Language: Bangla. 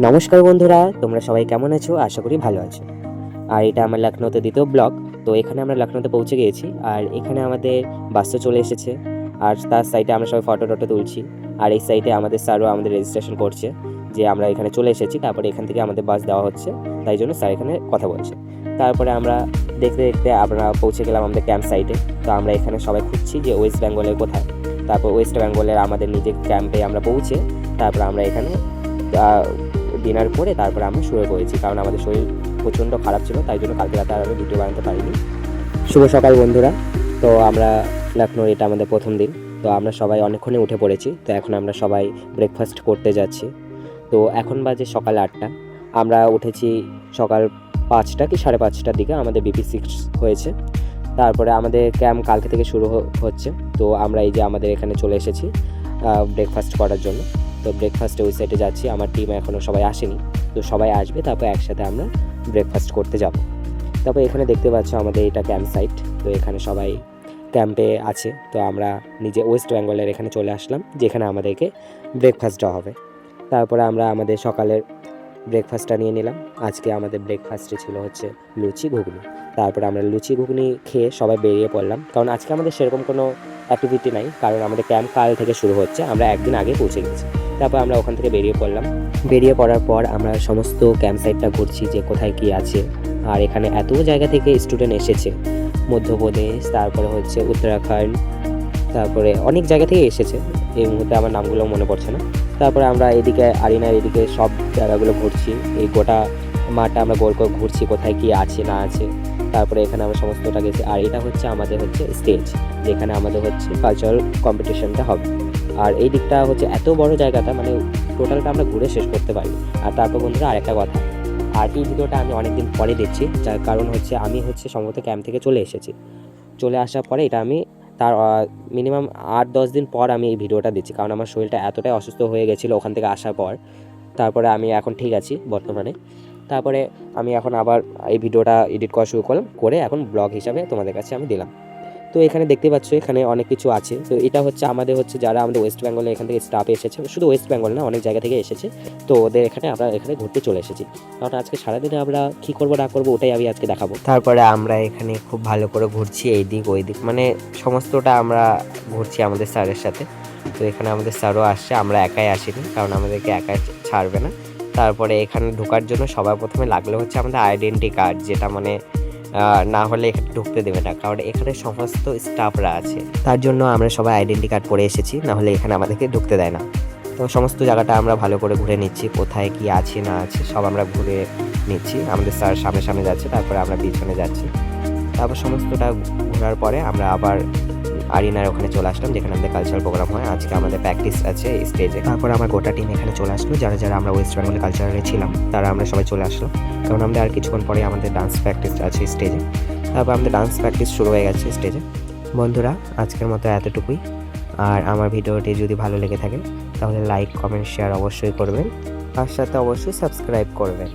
নমস্কার বন্ধুরা, তোমরা সবাই কেমন আছো? আশা করি ভালো আছো। আর এটা আমার লখনৌতে দ্বিতীয় ব্লগ, তো এখানে আমরা লখনৌতে পৌঁছে গিয়েছি, আর এখানে আমাদের বাসও চলে এসেছে। আর তার সাইডে আমরা সবাই ফটো টটো তুলছি, আর এই সাইডে আমাদের স্যারও আমাদের রেজিস্ট্রেশন করছে, যে আমরা এখানে চলে এসেছি, তারপরে এখান থেকে আমাদের বাস দেওয়া হচ্ছে, তাই জন্য স্যার এখানে কথা বলছে। তারপরে আমরা দেখতে দেখতে আমরা পৌঁছে গেলাম আমাদের ক্যাম্প সাইটে তো আমরা এখানে সবাই খুঁজছি যে ওয়েস্ট বেঙ্গলের কোথায়। তারপর ওয়েস্ট বেঙ্গলের আমাদের নিজের ক্যাম্পে আমরা পৌঁছে, তারপর আমরা এখানে ডিনার করে তারপরে আমরা শুয়ে পড়েছি, কারণ আমাদের শরীর প্রচণ্ড খারাপ ছিল, তাই জন্য কালকে রাতে আর আমরা ভিডিও বানাতে পারিনি। শুভ সকাল বন্ধুরা। তো আমরা লখনৌর, এটা আমাদের প্রথম দিন। তো আমরা সবাই অনেকক্ষণে উঠে পড়েছি, তো এখন আমরা সবাই ব্রেকফাস্ট করতে যাচ্ছি। তো এখন বাজে সকাল আটটা। আমরা উঠেছি সকাল পাঁচটা কি সাড়ে পাঁচটার দিকে, আমাদের বিপি সিক্স হয়েছে। তারপরে আমাদের ক্যাম্প কালকে থেকে শুরু হচ্ছে। তো আমরা এই যে আমাদের এখানে চলে এসেছি ব্রেকফাস্ট করার জন্য। তো ব্রেকফাস্টে ওই সাইডে যাচ্ছি, আমার টিম এখনও সবাই আসেনি। তো সবাই আসবে, তারপর একসাথে আমরা ব্রেকফাস্ট করতে যাব। তারপর এখানে দেখতে পাচ্ছ আমাদের এটা ক্যাম্প সাইট তো এখানে সবাই ক্যাম্পে আছে। তো আমরা নিজে ওয়েস্ট বেঙ্গলের এখানে চলে আসলাম, যেখানে আমাদেরকে ব্রেকফাস্ট দেওয়া হবে। তারপরে আমরা আমাদের সকালের ব্রেকফাস্টটা নিয়ে নিলাম। আজকে আমাদের ব্রেকফাস্টে ছিল হচ্ছে লুচি ঘুগনি। তারপরে আমরা লুচি ঘুগনি খেয়ে সবাই বেরিয়ে পড়লাম। কারণ আজকে আমাদের সেরকম কোনো অ্যাক্টিভিটি নাই, কারণ আমাদের ক্যাম্প কাল থেকে শুরু হচ্ছে, আমরা একদিন আগে পৌঁছে গেছি। তারপর আমরা ওখান থেকে বেরিয়ে পড়লাম। বেরিয়ে পড়ার পর আমরা সমস্ত ক্যাম্প সাইটটা ঘুরছি যে কোথায় কি আছে। আর এখানে এত জায়গা থেকে স্টুডেন্ট এসেছে। মধ্যপ্রদেশ, তারপরে হচ্ছে উত্তরাখণ্ড, তারপরে অনেক জায়গা থেকে এসেছে। এই মুহূর্তে আমার নামগুলো মনে পড়ছে না। তারপরে আমরা এদিকে, আরিনার এদিকে সব জায়গাগুলো ঘুরছি। এই গোটা মাঠটা আমরা গোল করে ঘুরছি কোথায় কি আছে, না আছে। তারপরে এখানে আমরা সমস্তটা গেছি। আর এটা হচ্ছে আমাদের হচ্ছে স্টেজ যেখানে আমাদের হচ্ছে কালচারাল কম্পিটিশনটা হবে। আর এই দিকটা হচ্ছে এত বড় জায়গাটা মানে টোটালটা আমরা ঘুরে শেষ করতে পারি আর তারপর বন্ধুরা আরেকটা কথা, আর এই ভিডিওটা আমি অনেকদিন পরে দেখছি, যার কারণ হচ্ছে আমি হচ্ছে সম্ভবত ক্যাম্প থেকে চলে এসেছি। চলে আসার পরে এটা আমি তার মিনিমাম আট দশ দিন পর আমি এই ভিডিওটা দিচ্ছি, কারণ আমার শরীরটা এতটাই অসুস্থ হয়ে গেছিল ওখান থেকে আসার পর। তারপরে আমি এখন ঠিক আছি বর্তমানে। তারপরে আমি এখন আবার এই ভিডিওটা এডিট করা শুরু করলাম, করে এখন ব্লগ হিসাবে তোমাদের কাছে আমি দিলাম। তো এখানে দেখতে পাচ্ছ, এখানে অনেক কিছু আছে। তো এটা হচ্ছে আমাদের হচ্ছে যারা আমাদের ওয়েস্ট বেঙ্গলে এখান থেকে স্টাফ এসেছে, শুধু ওয়েস্ট বেঙ্গল না, অনেক জায়গা থেকে এসেছে। তো ওদের এখানে আমরা এখানে ঘুরতে চলে এসেছি। কারণ আজকে সারাদিনে আমরা কী করব, না করব, ওটাই আমি আজকে দেখাবো। তারপরে আমরা এখানে খুব ভালো করে ঘুরছি এই দিক ওই দিক মানে সমস্তটা আমরা ঘুরছি আমাদের স্যারের সাথে। তো এখানে আমাদের স্যারও আসছে, আমরা একাই আসিনি, কারণ আমাদেরকে একাই ছাড়বে না। তারপরে এখানে ঢোকার জন্য সবার প্রথমে লাগল হচ্ছে আমাদের আইডেন্টি কার্ড যেটা মানে না হলে এখানে ঢুকতে দেবে না, কারণ এখানে সমস্ত স্টাফরা আছে। তার জন্য আমরা সবাই আইডেন্টি কার্ড পরে এসেছি, না হলে এখানে আমাদেরকে ঢুকতে দেয় না। তো সমস্ত জায়গাটা আমরা ভালো করে ঘুরে নিচ্ছি, কোথায় কি আছে, না আছে, সব আমরা ঘুরে নিচ্ছি। আমাদের স্যার সামনে সামনে যাচ্ছে, তারপরে আমরা পিছনে যাচ্ছি। তারপর সমস্তটা ঘোরার পরে আমরা আবার আরিনার ওখানে চলে আসলাম, যেখানে আমাদের কালচারাল প্রোগ্রাম হয়। আজকে আমাদের প্র্যাকটিস আছে স্টেজে তারপর আমার গোটা টিম এখানে চলে আসলো, যারা যারা আমরা ওয়েস্ট বেঙ্গল কালচারালে ছিলাম, তারা আমরা সবাই চলে আসলো। কারণ আমাদের আর কিছুক্ষণ পরে আমাদের ডান্স প্র্যাকটিস আছে স্টেজে তারপর আমাদের ডান্স প্র্যাকটিস শুরু হয়ে গেছে স্টেজে বন্ধুরা, আজকের মতো এতটুকুই। আর আমার ভিডিওটি যদি ভালো লেগে থাকে, তাহলে লাইক কমেন্ট শেয়ার অবশ্যই করবেন। তার সাথে অবশ্যই সাবস্ক্রাইব করবেন।